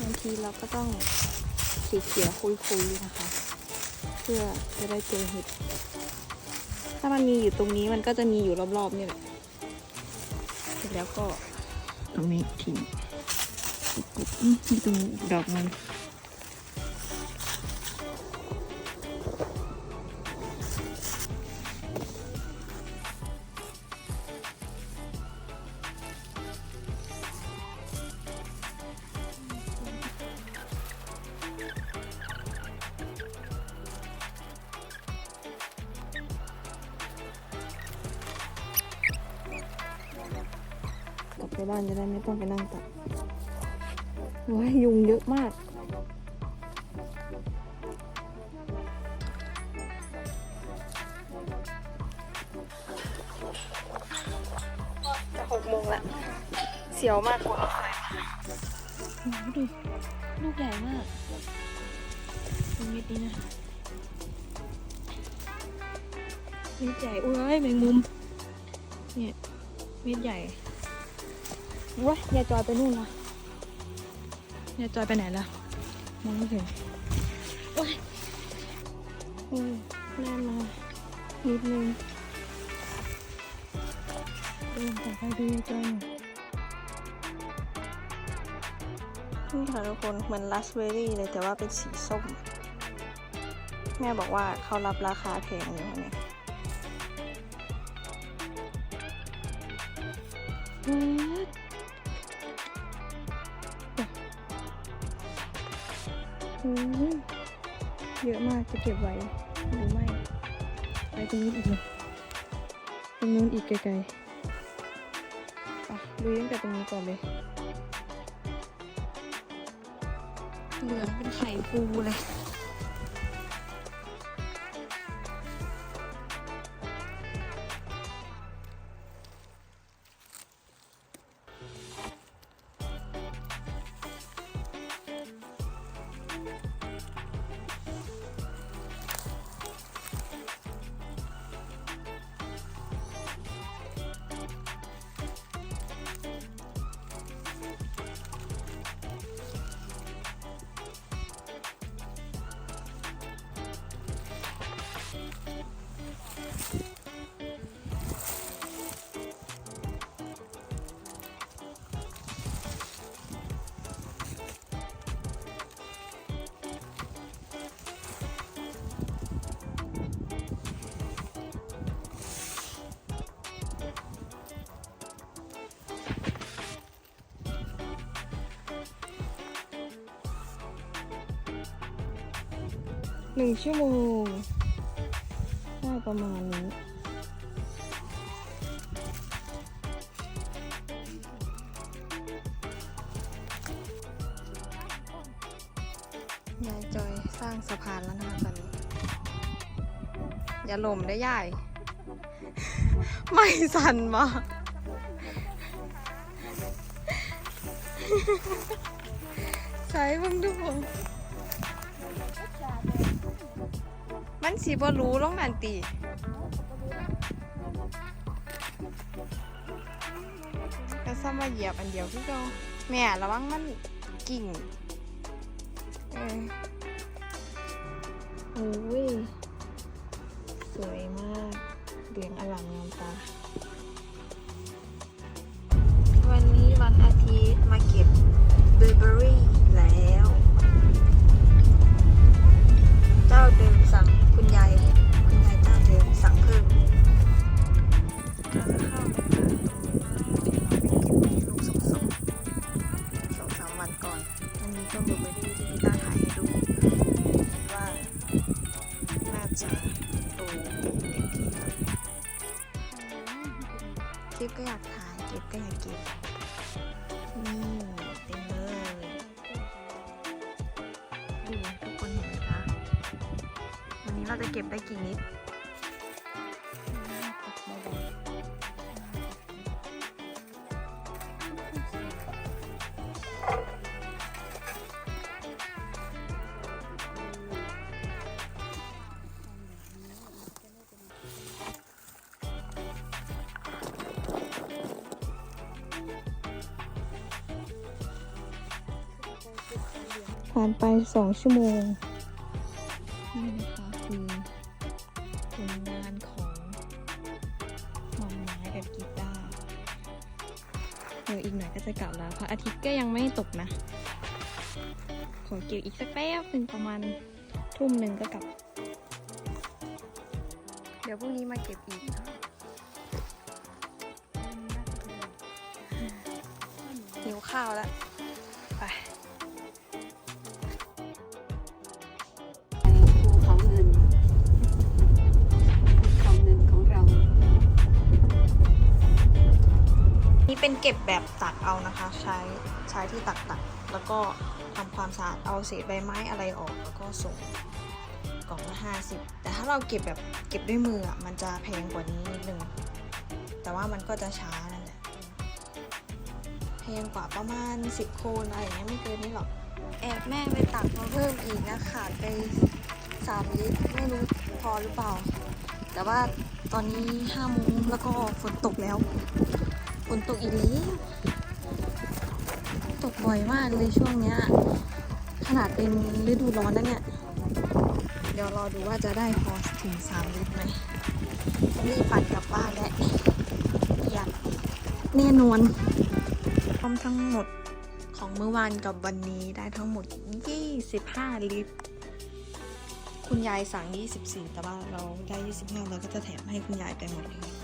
บางทีเราก็ต้องสีเขี่ยวคุยๆนะคะ พื่อจะได้เจอเห็ด ถ้ามันมีอยู่ตรงนี้มันก็จะมีอยู่รอบๆนี่แหละเสร็จแล้วก็ตรงนี้ทิ้งมีตรงดอกมัน ไปบ้านจะได้ไม่ต้องไปนั่งตัดว้ายยุงเยอะมากจะหกโมงแล้วเสียวมากกว่าดูลูกใหญ่มากดูเม็ดนี้นะเม็ดใหญ่อุ้ยแมงมุม เนี่ย เม็ดใหญ่ ว้ายยายจอยไปนู่นละยายจอยไปไหนละมองไม่เห็นว้ายโอ้ยแน่นมานิดนึงเดินต่อไปดูยายจอยหน่อยนี่ค่ะทุกคนเหมือนราสเบอร์รี่เลยแต่ว่าเป็นสีส้ม แม่บอกว่าเขารับราคาแพงอยู่เนี่ย เยอะมากจะเก็บไว้หรือไม่ ไปตรงนี้อีกเลยตรงนู้นอีกไกลๆไปดูตั้งแต่ตรงนี้ก่อนเลยเหลืองเป็นไข่ปูเลย หนึ่งชั่วโมงได้ประมาณนี้ยายจอยสร้างสะพานแล้วนะคะตอนนี้ อย่าหล่มได้ยาย ไม่สั่นมาใช้เบ้างดู มันสีบ่รู้ลงนันตีก็ซ้ำมาเหยียบอันเดียวคือเก่าแม่ระวังมันกิ่งเออโอ้ย สวยมากเรียงอลังงามตา วันนี้วันอาทิตย์มาเก็บเบเบอรี่แล้วเจ้าเดิมสั่งคุณยายคุณยายเจ้าเดิมสั่งเพิ่มทานข้าวลูกสองสองสองสามวันก่อนอันนี้ก็บลูเบอรี่ที่พี่ตาถ่ายให้ดูคิดว่าน่าจะโตเต็มที่แล้วเก็บก็อยากถ่ายเก็บก็อยากเก็บนี่ นี้เราจะเก็บได้กี่นิดผ่านไปสองชั่วโมง ระอาทิตย์ก็ยังไม่ตกนะ ขอเกี่ยวอีกสักแป๊บหนึ่งประมาณทุ่มหนึ่งก็กลับ เดี๋ยวพรุ่งนี้มาเก็บอีกนะหิวข้าวแล้ว เก็บแบบตักเอานะคะ ใช้ใช้ที่ตักตักแล้วก็ทำความสะอาดเอาเศษใบไม้อะไรออก แล้วก็ส่งกล่องละห้าสิบแต่ถ้าเราเก็บแบบเก็บด้วยมืออะมันจะแพงกว่านี้นิดนึงแต่ว่ามันก็จะช้านั่นแหละแพงกว่าประมาณ 10 โคนอะไรอย่างเงี้ยไม่เกินนี้หรอกแอบแม่ไปตักมาเพิ่มอีกนะขาดไป 3 ลิตรไม่รู้พอหรือเปล่า แต่ว่าตอนนี้5โมงแล้วก็ฝนตกแล้ว ฝนตกอีกแล้วตกบ่อยมากเลยช่วงเนี้ย ขนาดเป็นฤดูร้อนนะเนี่ย เดี๋ยวรอดูว่าจะได้พอถึง3ลิตรไหมรีบปั่นกลับบ้านและอยากแน่นอนรวมทั้งหมดของเมื่อวานกับวันนี้ได้ทั้งหมด 25 ลิตร คุณยายสั่ง 24 แต่ว่าเราได้ 25 เราก็จะแถมให้คุณยายไปหมดเลย